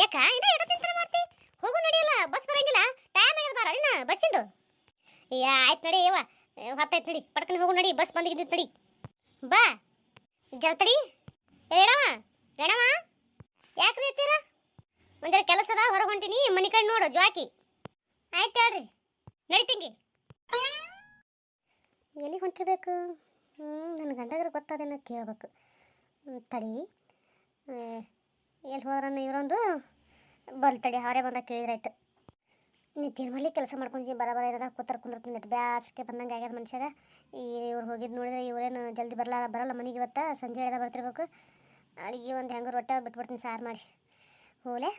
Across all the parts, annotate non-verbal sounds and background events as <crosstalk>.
ಯಾಕ? ಇನ್ನ ತಿಂತಾನೆ ಮಾಡ್ತಿ. ಹೋಗು ನಡಿಯಲ್ಲ ಬಸ್ ಬರಂಗಿಲ್ಲ. ಟೈಮ್ ಆಗ್ಯದ ಬಾರ, ಇನ್ನ ಬಸ್ಸಿಂದು ಯಾ ಆಯ್ತು ನಡಿ, ಯವ್ವ. ಹೊತ್ತಾಯ್ತು ನಡಿ. ಪಟ್ಕನೆ ಹೋಗು ನಡಿ ಬಸ್ ಬಂದಿದ್ದು ನಡಿ ಬಾ. ಜಲ್ತಡಿ ಹೇಳವ ಹೇಳವ ಯಾಕ್ರಿ ಎತ್ತೀರ? ಒಂದರ ಕೆಲಸ ಅದ, ಹೊರಗೆ ಹೊಂಟಿನಿ, ಮನೆ ಕಡೆ ನೋಡು ಜ್ವಾಕಿ ಆಯ್ತು ಹೇಳ್ರಿ. ನಡಿತಂಗಿ ಎಲ್ಲಿ ಹೊಂಟಿರ್ಬೇಕು? ನನ್ನ ಗಂಡಗರು ಗೊತ್ತಾದೇನ ಕೇಳ್ಬೇಕು. ತಡಿ. ಎಲ್ಲಿ ಹೋದ್ರನ್ನ ಇವರೊಂದು ಬಲ್ತಡಿ ತಡಿ ಅವರೇ ಬಂದಾಗ ಕೇಳಿದ್ರಾಯ್ತು. ನೀ ತಿರ್ಮಲ್ಲಿ ಕೆಲಸ ಮಾಡ್ಕೊಂಡಿ ಬರ ಇರೋದ, ಕೂತರ ಕುಂದಿರ್ತೀನಿ ಬ್ಯಾಸ್ಗೆ ಬಂದಂಗೆ ಆಗ್ಯದ ಮನುಷ್ಯಾಗ. ಈ ಇವ್ರು ಹೋಗಿದ್ದು ನೋಡಿದ್ರೆ ಇವರೇನು ಜಲ್ದಿ ಬರಲ್ಲ ಬರಲ್ಲ ಮನೆಗೆ ಇವತ್ತ, ಸಂಜೆ ಹೇಳ್ದ ಬರ್ತಿರ್ಬೇಕು. ಅಡುಗೆ ಒಂದು ಹೆಂಗೆ ರೊಟ್ಟ ಬಿಟ್ಬಿಡ್ತೀನಿ ಸಾರು ಮಾಡಿ ಹೋಲೆ?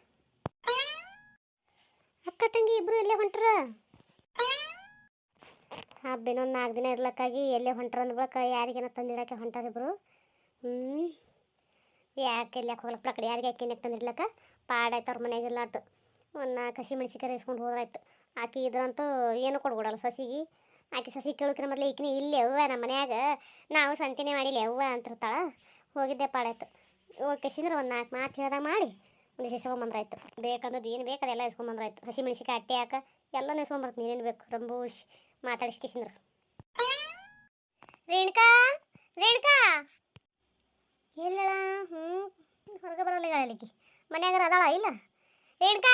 ಅಕ್ಕ ತಂಗಿ ಇಬ್ಬರು ಎಲ್ಲೇ ಹೊಂಟ್ರ? ಹಬ್ಬಿನೊಂದು ನಾಲ್ಕು ದಿನ ಇರ್ಲಕ್ಕಾಗಿ ಎಲ್ಲೇ ಹೊಂಟ್ರ ಅಂದ್ಬಿಡಕ್ಕೆ, ಯಾರಿಗೇನ ತಂದಿಡಕ್ಕೆ ಹೊಂಟಾರಿಬ್ರು ಹ್ಞೂ ಯಾಕೆ ಇಲ್ಲಿ ಹೋಗ್ಲಕ್ಕ? ಪ್ರಕಡೆ ಯಾರಿಗೆ ಯಾಕೆ ತಂದಿಡ್ಲಕ್ಕ ಪಾಡಾಯ್ತು ಅವ್ರ ಮನೆಗೆ ಇರ್ಲಾರ್ದು. ಒಂದು ನಾಲ್ಕು ಹಸಿ ಮೆಣಸಿಕಾಯಿ ಇಸ್ಕೊಂಡು ಹೋದ್ರಾಯ್ತು. ಆಕಿ ಇದ್ರಂತೂ ಏನು ಕೊಡ್ಬಿಡಲ್ಲ ಸಸಿಗೆ. ಆಕಿ ಸಸಿ ಕೇಳೋಕಿನ ಮೊದಲು ಈಕಿನ ಇಲ್ಲಿ ಅವ್ವ ನಮ್ಮ ಮನ್ಯಾಗ. ನಾವು ಸಂತಿನೇ ಮಾಡಿಲ್ಲ ಅವ್ವ ಅಂತಿರ್ತಾಳ. ಹೋಗಿದ್ದೆ ಪಾಡಾಯ್ತು ಹೋಗಿಸಿದ್ರೆ ಒಂದು ನಾಲ್ಕು ಮಾತು ಹೇಳ್ದಾಗ ಮಾಡಿ. ಒಂದು ಇಸ್ಕೊಂಬಂದ್ರಾಯ್ತು ಬೇಕಂದದ್ದು ಏನು ಬೇಕು ಅದೆಲ್ಲ ಇಸ್ಕೊಂಬಂದ್ರಾಯ್ತು ಹಸಿ ಮೆಣಸಿಕಾಯಿ ಅಟ್ಟೆ ಹಾಕ ಎಲ್ಲನೂ ಇಸ್ಕೊಂಬರ್ತೀನಿ ಏನೇನು ಬೇಕು? ರಂಬೂಸಿ ಮಾತಾಡಿಸ್ಕಿಸಿಂದ್ರು ರೇಣುಕಾ? ರೇಣುಕಾ? ಎಲ್ಲಳ? ಬರಲ್ಲ ಈಗ ಅದಾಳ, ಇಲ್ಲ? ರೇಣುಕಾ?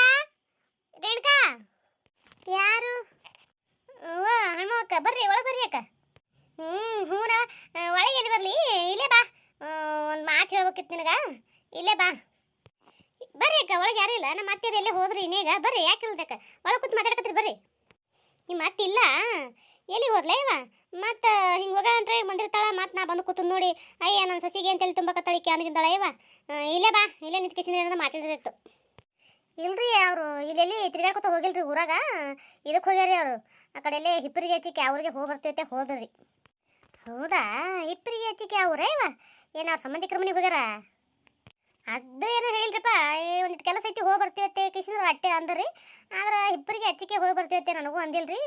ರೇಣುಕಾ? ಯಾರು? ಹ್ಞೂ ಹಣ್ಣು ಅಕ್ಕ ಬರ್ರಿ, ಒಳಗೆ ಬರ್ರಿ ಅಕ್ಕ. ಹ್ಞೂ ಹ್ಞೂನ ಒಳಗೆ ಎಲ್ಲಿ ಬರಲಿ? ಇಲ್ಲೇ ಬಾ. ಒಂದು ಮಾತು ಹೇಳ್ಬೇಕಿತ್ತು ನಿನಗೆ. ಇಲ್ಲೇ ಬಾ. ಬರ್ರಿ ಅಕ್ಕ, ಒಳಗೆ ಯಾರು ಇಲ್ಲ. ನಮ್ಮ ಅತ್ತೆ ಎಲ್ಲೇ ಹೋದ್ರಿ ಇನ್ನೇಗ. ಬರ್ರಿ, ಯಾಕೆ ಇಲ್ದಕ್ಕ ಒಳಗೆ ಕೂತ್ ಮಾತಾಡಕತ್ರಿ, ಬರ್ರಿ. ನಿಮ್ಮ ಅತ್ತೆ ಇಲ್ಲ? ಎಲ್ಲಿ ಹೋದ್ಲೇ ಇವ? ಮತ್ತು ಹಿಂಗೆ ಹೋಗಂಟ್ರೆ ಬಂದಿರ್ತಾಳ ಮತ್ತೆ ನಾ ಬಂದು ಕೂತು ನೋಡಿ, ಅಯ್ಯ ನನ್ನ ಸಸಿಗೆ ಅಂತ ಹೇಳಿ ತುಂಬಕತ್ತಾಳ ಈಕೆ ಅಂದಿದ್ದಾಳ ಇವ ಇಲ್ಲೇ ಬಾ, ಇಲ್ಲೇ ನಿಂತ್ಕೇಸಿನ ಏನೋ ಮಾತಾಡಿದಿತ್ತು ಇಲ್ರಿ ಅವರು, ಇಲ್ಲೆಲ್ಲಿ ತಿರ್ಗಾಡ್ಕೊತ ಹೋಗಿಲ್ರಿ ಊರಾಗ? ಇದಕ್ಕೆ ಹೋಗ್ಯಾರಿ ಅವರು? ಆ ಕಡೆ ಎಲ್ಲೇ ಹಿಪ್ಪರಿಗೆ ಹಚ್ಚಿಕೆ ಅವ್ರಿಗೆ ಹೋಗಿ ಬರ್ತೈತೆ, ಹೋದ್ರಿ. ಹೌದಾ? ಹಿಪ್ಪರಿಗೆ ಹಚ್ಚಿಕೆ ಅವ್ರೇ ಇವ? ಏನು ಅವ್ರ ಸಂಬಂಧಿಕರ ಮನೆಗೆ ಹೋಗ್ಯಾರ? ಅದು ಏನೋ ಹೇಳಿದ್ರಪ್ಪ ಒಂದಿಟ್ಟು ಕೆಲಸ ಐತಿ, ಹೋಗಿ ಬರ್ತೀವತ್ತೆ ಕಿಸಿದ್ರ ಅಂದ್ರಿ. ಆದ್ರೆ ಇಬ್ಬರಿಗೆ ಹೆಚ್ಚಿಗೆ ಹೋಗಿ ಬರ್ತೀವತ್ತೆ ನನಗೂ ಅಂದಿಲ್ರಿ.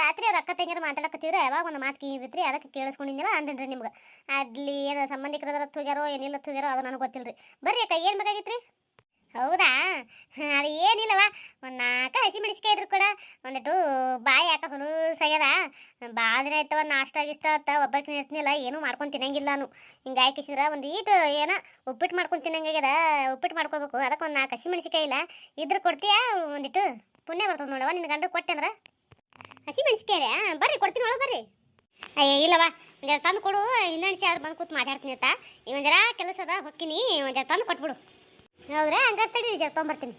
ರಾತ್ರಿ ಅವ್ರ ಅಕ್ಕ ತಂಗಿಯರು ಮಾತಾಡಕತ್ತಿದ್ರೆ ಯಾವಾಗ ಒಂದು ಮಾತು ಕಿವಿ ಬಿತ್ರಿ ಅದಕ್ಕೆ ಕೇಳಿಸ್ಕೊಂಡಿದ್ದಿಲ್ಲ ಅಂದಿನ್ರಿ ನಿಮ್ಗೆ. ಅಲ್ಲಿ ಏನು ಸಂಬಂಧಿಕರದ್ರ ಹೋಗ್ಯಾರೋ ಏನಿಲ್ಲ ಹೋಗ್ಯಾರೋ, ಅದು ನನಗೆ ಗೊತ್ತಿಲ್ರಿ. ಬರ್ರಿ ಅಕ್ಕ, ಏನು ಬೇಕಾಗಿತ್ರಿ? ಹೌದಾ? ಹಾಂ ಅದು ಏನಿಲ್ಲವ ಒಂದು ನಾಲ್ಕು ಹಸಿ ಮೆಣಸಿಕಾಯಿ ಇದ್ರು ಕೂಡ ಒಂದಿಟ್ಟು ಬಾಯಿ ಹಾಕ ಹುಲುಸಾಗ್ಯದ ದಿನ ಆಯ್ತವ, ನಾಷ್ಟ ಗಿಷ್ಟ ಆತ ಒಬ್ಬಕ್ಕೆ ಇರ್ತೀನಿಲ್ಲ ಏನೂ ಮಾಡ್ಕೊಂಡು ತಿನ್ನಂಗಿಲ್ಲ ನಾನು ಹಿಂಗೆ ಹಾಕಿಸಿದ್ರೆ ಒಂದು ಈಟು ಏನ ಉಪ್ಪಿಟ್ಟು ಮಾಡ್ಕೊಂಡು ತಿನ್ನಂಗಾಗ್ಯದ ಉಪ್ಪಿಟ್ಟು ಮಾಡ್ಕೋಬೇಕು. ಅದಕ್ಕೆ ಒಂದು ನಾಲ್ಕು ಹಸಿ ಮೆಣಸಿಕಾಯಿ ಇಲ್ಲ. ಇದ್ರೆ ಕೊಡ್ತೀಯಾ? ಒಂದಿಟ್ಟು ಪುಣ್ಯ ಬರ್ತದೆ ನೋಡವ ನಿನ್ನ ಗಂಡ ಕೊಟ್ಟೆ ಅಂದ್ರೆ. ಹಸಿ ಬರ್ರಿ, ಕೊಡ್ತೀನಿ ಒಳಗೆ ಬರ್ರಿ. ಅಯ್ಯ ಇಲ್ಲವಾ ಒಂದು ಜರ ತಂದು ಕೊಡು. ಹಿಂದಣಿಸಿ ಆದ್ರೆ ಬಂದು ಕೂತು ಮಾತಾಡ್ತೀನಿ ಆಯ್ತಾ? ಈಗ ಒಂದು ಜರ ಕೆಲಸ ಹೊಕ್ಕಿನಿ. ಒಂದು ಜರ ತಂದು ಕೊಟ್ಬಿಡು. ಹೌದ್ರಾ? ಹಂಗಾರೆ ತಡಿ ಜರ ತೊಗೊಂಬರ್ತೀನಿ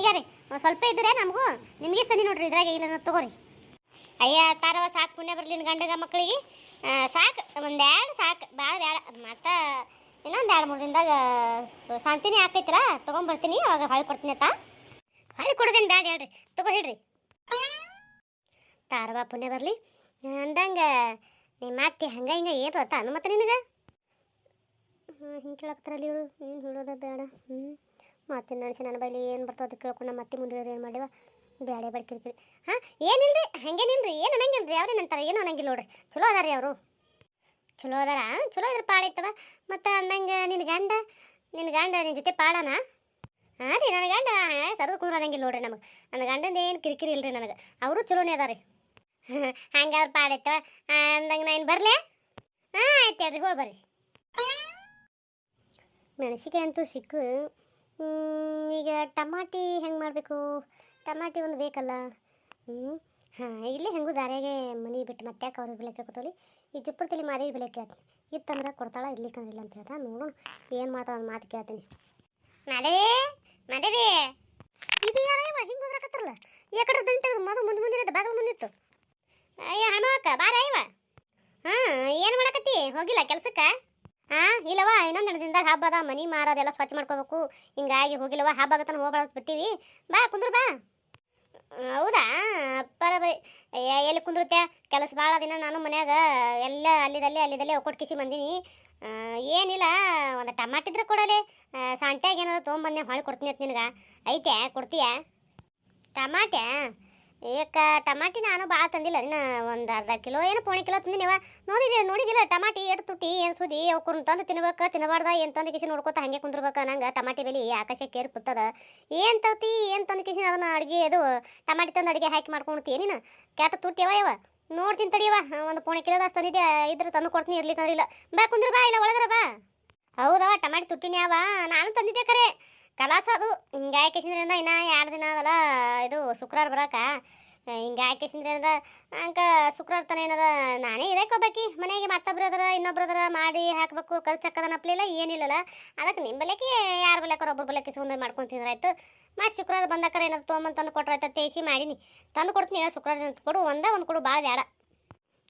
ಈಗ ರೀ ಸ್ವಲ್ಪ ಇದ್ರೆ ನಮಗೂ, ನಿಮಗೆ ತಂದಿ ನೋಡ್ರಿ, ಇದ್ರಾಗ ಇಲ್ಲ ತಗೋರಿ. ಅಯ್ಯ ತಾರವ ಸಾಕು, ಪುಣ್ಯ ಬರಲಿ ಗಂಡಗ ಮಕ್ಕಳಿಗೆ. ಸಾಕು ಒಂದೆರಡು ಸಾಕು ಭಾಳ ಬೇಡ ಮತ್ತು ಇನ್ನೊಂದು ಎರಡು ಮೂರು ದಿನದಾಗ ಶಾಂತಿನೇ ಹಾಕೈತಿರ ತೊಗೊಂಬರ್ತೀನಿ, ಅವಾಗ ಹೊಳ್ಳಿ ಕೊಡ್ತೀನಿ ಆತ ಹೊಳ್ಳಿ ಕೊಡೋದೇನು ಬೇಡ ಹೇಳ್ರಿ, ತಗೋ ಹೇಳ್ರಿ. ತಾರವ, ಪುಣ್ಯ ಬರಲಿ. ಅಂದಂಗೆ ನಿಮ್ಮ ಅತ್ತೆ ಹಂಗೆ ಹಿಂಗೆ ಏನು ಗೊತ್ತಾ? ಮತ್ತೆ ನಿನಗೆ? ಹಿಂಗೆ ಕೇಳಕ್ತಾರಲ್ಲಿ ಇವರು, ಏನು ಹೇಳೋದ ಬೇಡ. ಹ್ಞೂ ಮತ್ತೆ ನಡೆಸಿ ನನ್ನ ಬೈಲಿ ಏನು ಬರ್ತದೆ ಕೇಳ್ಕೊಂಡು ನಮ್ಮ ಅತ್ತೆ ಮುಂದೆ ಏನು ಮಾಡಿವ ಬೇಡ ಬೇಡ ಕಿರಿಕಿರಿ. ಹಾಂ, ಏನಿಲ್ರಿ? ಹಂಗೇನಿಲ್ರಿ? ಏನು ಅನ್ನಂಗಿಲ್ರಿ? ಅವ್ರೇನು ಅಂತಾರೆ? ಏನು ಅನ್ನಂಗಿಲ್ಲ ನೋಡ್ರಿ. ಚಲೋ ಅದಾರ ರೀ ಅವರು. ಚಲೋ ಅದಾರ? ಚಲೋ ಇದ್ರ ಪಾಡೈತವ ಮತ್ತು ಅನ್ನಂಗೆ ನಿನ್ನ ಗಂಡ? ನಿನ್ನ ಗಂಡ ನಿನ್ನ ಜೊತೆ ಪಾಡನ? ಹಾಂ ರೀ ನನ್ನ ಗಂಡ ಸರ್ದು ಕುಂದ್ರ ಅನ್ನಂಗಿಲ್ಲ ನೋಡ್ರಿ ನಮಗೆ. ನನ್ನ ಗಂಡಂದು ಏನು ಕಿರಿಕಿರಿ ಇಲ್ರಿ ನನಗೆ. ಅವರು ಚಲೋನೇ ಅದಾರ ರೀ ಅವ್ರು <laughs> ಪಾಡೈತವ ಅಂದಂಗೆ ನಾನು ಬರಲೇ? ಹಾಂ, ಆಯ್ತು ಹೇಳ್ರಿ, ಹೋಗಿ ಬರ್ರಿ. ಮೆಣಸಿಕಾಯಿ ಅಂತೂ ಸಿಕ್ಕು. ಈಗ ಟಮಾಟಿ ಹೆಂಗೆ ಮಾಡಬೇಕು? ಟಮಾಟಿ ಒಂದು ಬೇಕಲ್ಲ? ಹ್ಞೂ ಹಾಂ ಇಲ್ಲೇ ಹೆಂಗೂ ದಾರ್ಯಾಗೆ ಮನೆ ಬಿಟ್ಟು ಮತ್ತೆ ಯಾಕೆ ಅವ್ರಿಗೆ ಬೆಳಕ್ಕೆ ಕೂತವಳಿ ಈ ಚುಪ್ಪರ್ತಲಿ ಮಾರಿ ಬೆಳಕ್ಕೆ ಕೇಳ್ತೀನಿ ಇತ್ತಂದ್ರೆ ಕೊಡ್ತಾಳ ಇರ್ಲಿಕ್ಕಂದ್ರೆ ಇಲ್ಲ ಅಂತ ಹೇಳ್ತಾ ನೋಡೋಣ ಏನು ಮಾಡ್ತಾವ ಒಂದು ಮಾತು ಕೇಳ್ತೀನಿ. ಮಾದೇವಿ ಮಾದೇವಿ ಇದು ಯಾರೇ ಹಿಂಗೆ ಹೋದ್ರಕತ್ತಾರಲ್ಲ ಯಾಕಡೆ ದಂಟೆ ಮೊದಲು ಮುಂದೆ ಮುಂದೆ ಇರುತ್ತೆ ಬಾಗಿಲು ಮುಂದಿತ್ತು ಅಯ್ಯ ಹಣಕ್ಕ ಬಾರ ಇವ ಹಾಂ ಏನು ಮಾಡಕತ್ತಿ ಹೋಗಿಲ್ಲ ಕೆಲ್ಸಕ್ಕೆ ಹಾಂ ಇಲ್ಲವ ದಿನದಾಗ ಹಬ್ಬ ಅದ ಮನಿ ಮಾರೋದೆಲ್ಲ ಸ್ವಚ್ಛ ಮಾಡ್ಕೋಬೇಕು. ಹಿಂಗಾಗಿ ಹೋಗಿಲ್ಲವ ಹಬ್ಬ ಆಗತ್ತಾನ ಹೋಗ್ಬಾರ್ದು ಬಿಟ್ಟಿವಿ. ಬಾ, ಕುಂದ್ರು ಬಾ. ಹೌದಾ? ಬರೀ ಎಲ್ಲಿ ಕುಂದ್ರುತ್ತೆ? ಕೆಲಸ ಭಾಳ ದಿನ ನಾನು ಮನ್ಯಾಗ ಎಲ್ಲ ಅಲ್ಲಿದಲ್ಲಿ, ಅಲ್ಲಿದಲ್ಲೇ ಒಕ್ಕೊಟ್ಕಿಸಿ ಬಂದೀನಿ. ಏನಿಲ್ಲ, ಒಂದು ಟಮಾಟ ಇದ್ರೆ ಕೊಡಲಿ. ಸಂಟ್ಯಾಗ ಏನಾದ್ರು ತೊಗೊಂಬಂದೆ ಹೊಳೆ ಕೊಡ್ತೀನಿ ಅಂತ ನಿನಗೆ. ಐತೆ ಕೊಡ್ತೀಯಾ? ಟಮಾಟೆ ಏಕ ಟಮಾಟಿ ನಾನು ಭಾಳ ತಂದಿಲ್ಲ. ಇನ್ನು ಒಂದು ಅರ್ಧ ಕಿಲೋ ಏನು ಪೋಣೆ ಕಿಲೋ ತಂದಿನಿವ ನೋಡಿರಿ ನೋಡಿದಿಲ್ಲ ಟಮಾಟಿ ಎಷ್ಟು ತುಟ್ಟಿ ಏನು ಸುದಿ ಅವ್ರು ತಂದು ತಿನ್ಬೇಕು, ತಿನ್ನಬಾರ್ದ, ಏನು ತಂದು ಕಿಸಿ ನೋಡ್ಕೊತ ಹಾಗೆ ಕುಂದ್ರಬೇಕು ನಂಗೆ? ಟಮಾಟಿ ಬೆಲೆ ಆಕಾಶಕ್ಕೆ ಪುತ್ತದ. ಏನು ತರ್ತಿ, ಏನು ತಂದು ಕಿಸಿ ಅದನ್ನ ಅಡುಗೆ, ಅದು ಟಮಾಟಿ ತಂದು ಅಡುಗೆ ಹಾಕಿ ಮಾಡ್ಕೊಳ್ತೀಯ ನೀನು? ಕ್ಯಾಟ ತುಟ್ಟಿಯವ ಯಾವ ನೋಡ್ತೀನಿ ತಡಿಯವ ಒಂದು ಪೋಣೆ ಕಿಲೋ ದಾಸ್ ತಂದಿದ್ದೆ ಇದ್ರೆ ತಂದು ಕೊಡ್ತೀನಿ ಇರ್ಲಿಕ್ಕೆ ಇಲ್ಲ. ಬಾ ಕುಂದ್ರ ಬಾ, ಇಲ್ಲ ಒಳಗರ ಬಾ. ಹೌದವ ಟಮಾಟಿ ತುಟ್ಟಿನಿ ಅವ ನಾನು ತಂದಿದ್ದೆ ಕರೆ. ಕಲಾಸ ಅದು ಹಿಂಗೆ ಹಾಕಿಸಿದ್ರಿಂದ ಇನ್ನ ಎರಡು ದಿನ ಅದಲ್ಲ, ಇದು ಶುಕ್ರವಾರ ಬರೋಕ. ಹಿಂಗೆ ಹಾಕಿಸಿದ್ರಿಂದ ಅಂಕ ಶುಕ್ರವಾರ ತನ ಏನದ, ನಾನೇ ಇರಕ್ಕೆ ಹೋಗ್ಬೇಕಿ ಮನೆಗೆ ಮತ್ತೊಬ್ರು ಅದರ, ಇನ್ನೊಬ್ರು ಅದರ, ಮಾಡಿ ಹಾಕಬೇಕು ಖರ್ಚು ಹಾಕದ ನಪ್ಲಿಲ್ಲ ಏನಿಲ್ಲಲ್ಲ ಅದಕ್ಕೆ ನಿಮ್ಮ ಬಲಕ್ಕೆ ಯಾರು ಬಲಕ್ಕಾರ ಒಬ್ಬರು ಬಲಕ್ಕೆ ಸುಂದರ ಮಾಡ್ಕೊಂಡು ಮತ್ತು ಶುಕ್ರವಾರ ಬಂದಕ್ಕಾರ ಏನಾದ್ರು ತೊಗೊಂಬಂದು ತಂದು ಕೊಟ್ರಾಯ್ತು ತೇಸಿ ಮಾಡೀನಿ. ತಂದು ಕೊಡ್ತೀನಿ ಶುಕ್ರವಾರ ಕೊಡು, ಒಂದೇ ಒಂದು ಕೊಡು ಭಾಳ ಬೇಡ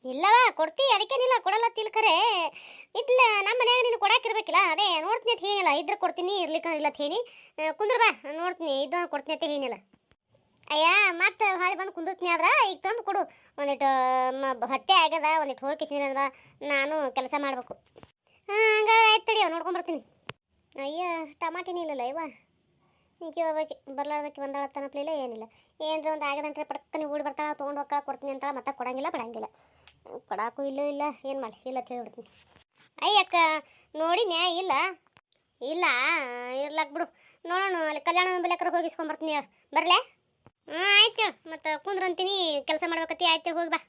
ಇಲ್ಲವ ಕೊಡ್ತಿ ಅದಕ್ಕೇನಿಲ್ಲ ಕೊಡಲ್ಲ ತಿಳ್ಕರೆ. ಇಲ್ಲ ನಮ್ಮ ಮನೆಯಾಗ ನೀನು ಕೊಡಾಕಿರ್ಬೇಕಿಲ್ಲ ಅದೇ, ನೋಡ್ತೀನಿ ಅಂತ ಏನಿಲ್ಲ ಇದ್ರೆ ಕೊಡ್ತೀನಿ, ಇರ್ಲಿಕ್ಕ ಇಲ್ಲ ಅಂತ ಹೇಳಿ. ಕುಂದ್ರ ಬಾ, ನೋಡ್ತೀನಿ ಇದು ಕೊಡ್ತೀನಿ ಅಂತ ಏನಿಲ್ಲ ಅಯ್ಯ, ಮತ್ತೆ ಹಾಳಿ ಬಂದು ಕುಂದಿರ್ತೀನಿ ಆದ್ರೆ, ಈಗ ತಂದು ಕೊಡು. ಒಂದಿಟ್ಟು ಹತ್ತೆ ಆಗ್ಯದ, ಒಂದಿಟ್ಟು ಹೋಗಿ ಅದ ನಾನು ಕೆಲಸ ಮಾಡಬೇಕು. ಹಾಂ, ಹಂಗಾದ್ರೆ ಆಯ್ತು ತಡಿಯೋ ನೋಡ್ಕೊಂಬರ್ತೀನಿ ಅಯ್ಯ, ಟಮಾಟಿನೇ ಇಲ್ಲಲ್ಲ ಇವ. ಈಗ ಹೋಗ್ಬೇಕು, ಬರ್ಲಾರ್ದಕ್ಕೆ ಬಂದಾಳ ತನಪ್ಲಿಲ್ಲ ಏನಿಲ್ಲ. ಏನ್ರ ಒಂದು ಆಗದಂಟ್ರೆ ನೀವು ಓಡಿ ಬರ್ತಾಳೆ, ತೊಗೊಂಡು ಹೋಗ್ಕಳ ಕೊಡ್ತೀನಿ ಅಂತಳ, ಮತ್ತೆ ಕೊಡಂಗಿಲ್ಲ, ಬಿಡಂಗಿಲ್ಲ. ಕೊಡಾಕು ಇಲ್ಲೂ ಇಲ್ಲ, ಏನು ಮಾಡಿ ಇಲ್ಲ ಅಂತ ಹೇಳ್ಬಿಡ್ತೀನಿ. ಅಯ್ಯಕ್ಕ ನೋಡಿ ನ್ಯಾ, ಇಲ್ಲ. ಇಲ್ಲ, ಇರ್ಲಾಕ್ ಬಿಡು. ನೋಡೋಣ, ಅಲ್ಲಿ ಕಲ್ಯಾಣ ಬೆಲೆಕರ ಹೋಗಿಸ್ಕೊಂಬರ್ತೀನಿ ಹೇಳು. ಬರಲೇ? ಹಾಂ ಆಯ್ತು ಮತ್ತು ಕುಂದ್ರಂತೀನಿ ಕೆಲಸ ಮಾಡ್ಬೇಕತ್ತಿ, ಆಯ್ತು ಹೋಗಿ ಬಾ.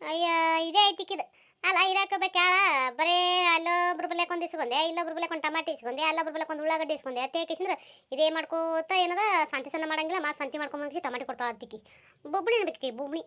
ಅಯ್ಯ, ಇದೇ ಐತಿಕ್ಕಿದು ಅಲ್ಲ ಇರಾಕಬೇಕ್ಯಾಳ ಬರೇ ಅಲ್ಲೊಬ್ರು ಬಲ್ಯಾಕ ಒಂದು ಇಸ್ಕೊಂಡೆ ಇಲ್ಲೊಬ್ರು ಬಲ್ಯಾಕ ಒಂದು ಟಮಾಟಿ ಇಸ್ಕೊಂಡೆ ಅಲ್ಲೊಬ್ರು ಬಲ್ಯಾಕ ಒಂದು ಉಳ್ಳಾಗಡ್ಡಿ ಇಸ್ಕೊಂಡೆ. ಅತ್ತೆ ಯಾಕೆಂದ್ರೆ ಇದೇ ಮಾಡ್ಕೋತ ಏನದ ಶಾಂತಿ ಸಣ್ಣ ಮಾಡಂಗಿಲ್ಲ ಮಾ ಶಾಂತಿ ಮಾಡ್ಕೊಂಬಂಗಿಸಿ ಟಮಾಟಿ ಕೊಡ್ತಾಳ ಅತ್ತಿಕ್ಕಿ ಬೊಬ್ಬಣಿ ಅನ್ಬೇಕಿ ಬೊಬ್ಬಣಿ